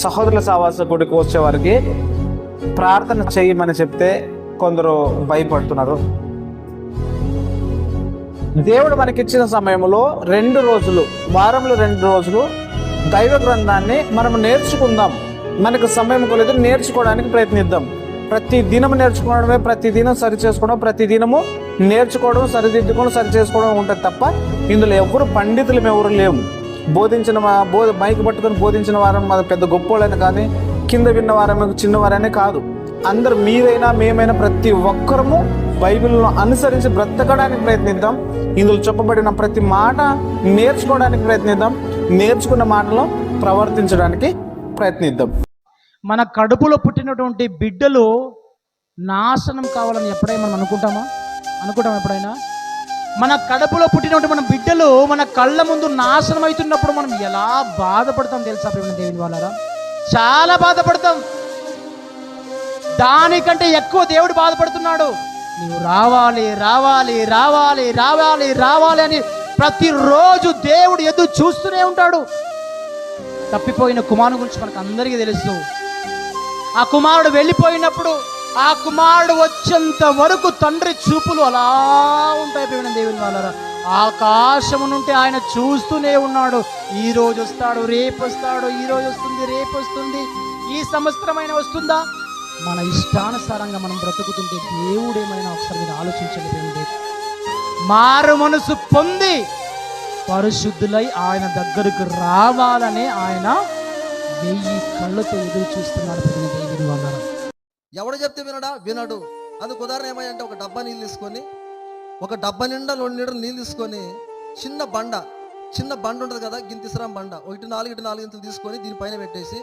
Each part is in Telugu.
సహోదరుల సావాస గుడికి వచ్చేవారికి ప్రార్థన చేయమని చెప్తే కొందరు భయపడుతున్నారు. దేవుడు మనకిచ్చిన సమయంలో రెండు రోజులు వారంలో రెండు రోజులు దైవ గ్రంథాన్ని మనం నేర్చుకుందాం. మనకు సమయం కొలేదు నేర్చుకోవడానికి ప్రయత్నిద్దాం. ప్రతి దినం నేర్చుకోవడమే ప్రతి దినం సరి చేసుకోవడం ప్రతి దినము నేర్చుకోవడం సరిదిద్దుకోవడం సరి చేసుకోవడం ఉంటుంది తప్ప ఇందులో ఎవరు పండితులు ఎవరు లేవు. బోధించిన బో మైక్ పట్టుకొని బోధించిన వారం మన పెద్ద గొప్పోళ్ళని కానీ కింద విన్న వారం చిన్నవారనే కాదు. అందరు మీరైనా మేమైనా ప్రతి ఒక్కరము బైబిల్ను అనుసరించి బ్రతకడానికి ప్రయత్నిద్దాం. ఇందులో చెప్పబడిన ప్రతి మాట నేర్చుకోవడానికి ప్రయత్నిద్దాం. నేర్చుకున్న మాటలో ప్రవర్తించడానికి ప్రయత్నిద్దాం. మన కడుపులో పుట్టినటువంటి బిడ్డలు నాశనం కావాలని ఎప్పుడైనా మనం అనుకుంటామా? అనుకుంటాం ఎప్పుడైనా? మన కడుపులో పుట్టినటువంటి మన బిడ్డలు మన కళ్ళ ముందు నాశనం అవుతున్నప్పుడు మనం ఎలా బాధపడతాం తెలుసా ప్రేమ దేవుని వాళ్ళరా చాలా బాధపడతాం. దానికంటే ఎక్కువ దేవుడు బాధపడుతున్నాడు. నీవు రావాలి రావాలి రావాలి రావాలి రావాలి అని ప్రతిరోజు దేవుడు ఎదురు చూస్తూనే ఉంటాడు. తప్పిపోయిన కుమారుని గురించి మనకు అందరికీ తెలుసు. ఆ కుమారుడు వెళ్ళిపోయినప్పుడు ఆ కుమారుడు వచ్చేంత వరకు తండ్రి చూపులు అలా ఉంటాయి ప్రేమ దేవుని వాళ్ళరా. ఆకాశము నుండి ఆయన చూస్తూనే ఉన్నాడు. ఈ రోజు వస్తాడు రేపు వస్తాడు ఈ రోజు వస్తుంది రేపు వస్తుంది. ఈ సంవత్సరమైన వస్తుందా? మన ఇష్టానుసారంగా మనం బ్రతుకుతుంటే దేవుడేమైనా ఒకసారి మీరు ఆలోచించండి ప్రేమ దేవుడు. మారు మనసు పొంది పరిశుద్ధులై ఆయన దగ్గరకు రావాలనే ఆయన వెయ్యి కళ్ళతో ఎదురు చూస్తున్నాడు ప్రేమ దేవుని వాళ్ళ ఎవడు చెప్తే వినడా? వినడు. అందుకు ఉదాహరణ ఏమంటే ఒక డబ్బా నీళ్ళు తీసుకొని ఒక డబ్బా నిండా రెండు లీటర్లు నీళ్ళు తీసుకొని చిన్న బండ చిన్న బండ ఉంటుంది కదా గింతిసరాం బండ. ఒకటి నాలుగు ఇటు నాలుగు ఇంతలు తీసుకొని దీనిపైన పెట్టేసి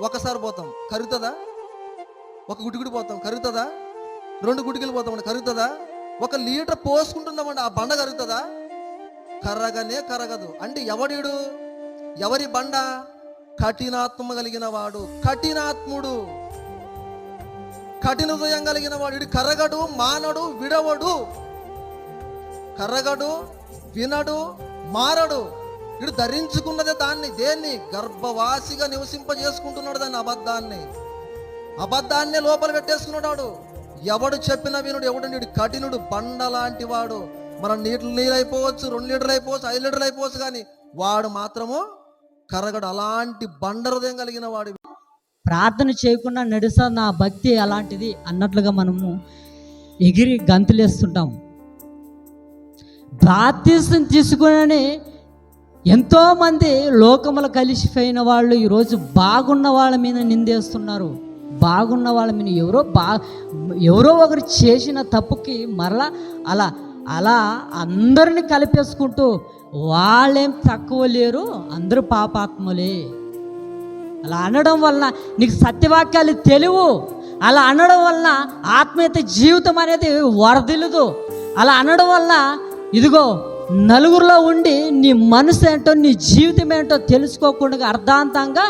ఒకసారి పోతాం. కరుగుతుందా? ఒక గుడిగుడి పోతాం. కరుగుతుందా? రెండు గుడికలు పోతామండి కరుగుతుందా? ఒక లీటర్ పోసుకుంటున్నామండి ఆ బండ కరుగుతుందా? కరగనే కరగదు. అంటే ఎవడీడు? ఎవరి బండ? కఠినాత్మ కలిగిన వాడు. కఠినాత్ముడు. కఠిన హృదయం కలిగిన వాడు వీడు కర్రగడు మానడు విడవడు. కర్రగడు వినడు మారడు. వీడు ధరించుకున్నదే దాన్ని దేన్ని? గర్భవాసిగా నివసింపజేసుకుంటున్నాడు దాన్ని అబద్ధాన్ని. అబద్ధాన్నే లోపల పెట్టేసుకున్నాడు ఎవడు చెప్పిన వినుడు ఎవడు నీడు కఠినుడు బండ లాంటి వాడు. మనం నీళ్ళు నీళ్ళు అయిపోవచ్చు రెండు లీటర్లు అయిపోవచ్చు ఐదు లీటర్లు అయిపోవచ్చు కానీ వాడు మాత్రము కర్రగడు అలాంటి బండ హృదయం కలిగిన వాడు ప్రార్థన చేయకుండా నడుసా నా భక్తి అలాంటిది అన్నట్లుగా మనము ఎగిరి గంతులేస్తుంటాం. బాప్తీసం తీసుకుని ఎంతోమంది లోకములు కలిసిపోయిన వాళ్ళు ఈరోజు బాగున్న వాళ్ళ మీద నిందేస్తున్నారు. బాగున్న వాళ్ళ మీద ఎవరో బా ఎవరో ఒకరు చేసిన తప్పుకి మరలా అలా అలా అందరిని కలిపేసుకుంటూ వాళ్ళేం తక్కువ లేరు అందరూ పాపాత్ములే. అలా అనడం వలన నీకు సత్యవాక్యాలు తెలివు. అలా అనడం వలన ఆత్మీయత జీవితం అనేది వరదిల్లుదు అలా అనడం వలన ఇదిగో నలుగురిలో ఉండి నీ మనసు ఏంటో నీ జీవితం ఏంటో తెలుసుకోకుండా అర్ధాంతంగా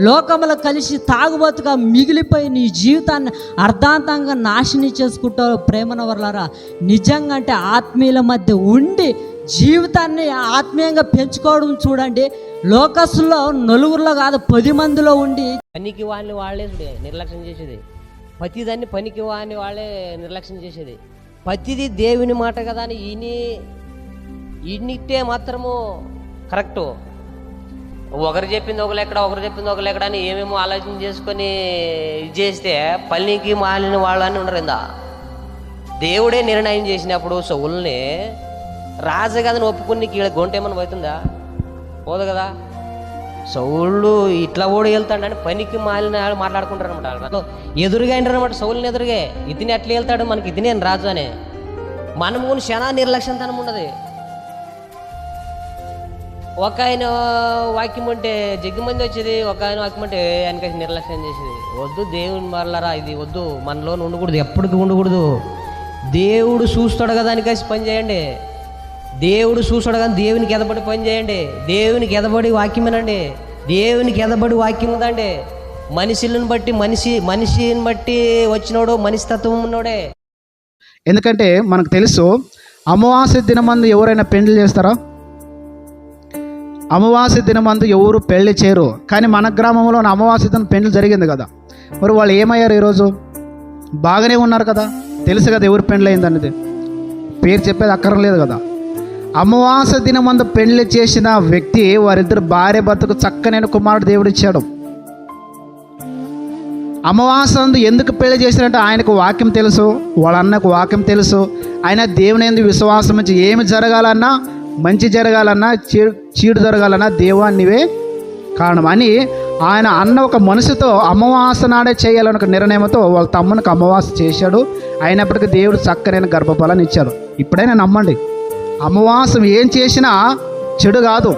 లోకంలో కలిసి తాగుబోతుగా మిగిలిపోయి నీ జీవితాన్ని అర్ధాంతంగా నాశనం చేసుకుంటావు ప్రేమన వర్లారా నిజంగా అంటే ఆత్మీయుల మధ్య ఉండి జీవితాన్ని ఆత్మీయంగా పెంచుకోవడం చూడండి. లోకస్లో నలుగురిలో కాదు పది మందిలో ఉండి పనికి వాడిని వాళ్ళే నిర్లక్ష్యం చేసేది. ప్రతిదాన్ని పనికి వాడిని వాళ్ళే నిర్లక్ష్యం చేసేది. ప్రతిది దేవుని మాట కదా అని ఇని ఇన్నిటే మాత్రము కరెక్టు. ఒకరు చెప్పింది ఒక లెక్కడ ఒకరు చెప్పింది ఒక లెక్కడ అని ఏమేమో ఆలోచన చేసుకొని ఇది చేస్తే పల్లికి మాలిన వాళ్ళని ఉండరు ఇందా. దేవుడే నిర్ణయం చేసినప్పుడు సౌల్ని రాజు కదని ఒప్పుకుని కీళ్ళ గొంట ఏమైనా పోతుందా? పోదు కదా? సౌళ్ళు ఇట్లా కూడా వెళ్తాడని పనికి మాలిన వాళ్ళు మాట్లాడుకుంటారు అనమాట ఎదురుగా అనమాట సౌళ్ళని ఎదురుగా. ఇతని ఎట్లా వెళ్తాడు మనకి ఇతనే రాజు అని. మనము క్షణ నిర్లక్ష్యంతనం ఉండదు ఒక ఆయన వాక్యం అంటే జగ్గి మంది వచ్చేది ఒక ఆయన వాక్యం అంటే వెనక నిర్లక్ష్యం చేసేది. వద్దు దేవుని మరలరా ఇది వద్దు. మనలో ఉండకూడదు ఎప్పటికీ ఉండకూడదు. దేవుడు చూస్తాడు కదా అని కలిసి పని చేయండి. దేవుడు చూసాడు కానీ దేవునికి ఎదబడి పని చేయండి. దేవునికి ఎదబడి వాక్యం వినండి. దేవునికి ఎదబడి వాక్యం ఉందండి. మనుషులను బట్టి మనిషి మనిషిని బట్టి వచ్చినోడు మనిషి తత్వం ఉన్నోడే. ఎందుకంటే మనకు తెలుసు అమావాస్య దినమందు ఎవరైనా పెండ్లి చేస్తారా? అమావాస్య దినమందు ఎవరు పెళ్ళి చేయరు. కానీ మన గ్రామంలో అమావాస్య దినం పెళ్ళి జరిగింది కదా. మరి వాళ్ళు ఏమయ్యారు ఈరోజు? బాగానే ఉన్నారు కదా. తెలుసు కదా ఎవరు పెండ్లు అయిందనేది పేరు చెప్పేది అక్కరం లేదు కదా. అమావాస దినమందు పెళ్ళి చేసిన వ్యక్తి వారిద్దరు భార్య భర్తకు చక్కనైన కుమారుడు దేవుడు ఇచ్చాడు. అమావాసందు ఎందుకు పెళ్ళి చేశారంటే ఆయనకు వాక్యం తెలుసు వాళ్ళ అన్నకు వాక్యం తెలుసు. ఆయన దేవుని ఎందు విశ్వాసం నుంచి ఏమి జరగాలన్నా మంచి జరగాలన్నా చీడు చీడు జరగాలన్నా దేవాన్నివే కారణం. అని ఆయన అన్న ఒక మనసుతో అమావాస నాడే చేయాలని ఒక నిర్ణయంతో వాళ్ళ తమ్మునికి అమావాస చేశాడు. అయినప్పటికీ దేవుడు చక్కనైన గర్భఫలాన్ని ఇచ్చాడు. ఇప్పుడైనా నమ్మండి. అమావాసం ఏం చేసినా చెడు కాదు.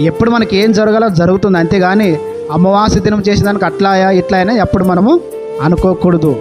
ఎప్పుడు మనకి ఏం జరగాలో జరుగుతుంది. అంతేగాని అమావాస్య దినం చేసేదానికి అట్లాయా ఇట్లా అయినా ఎప్పుడు మనము అనుకోకూడదు.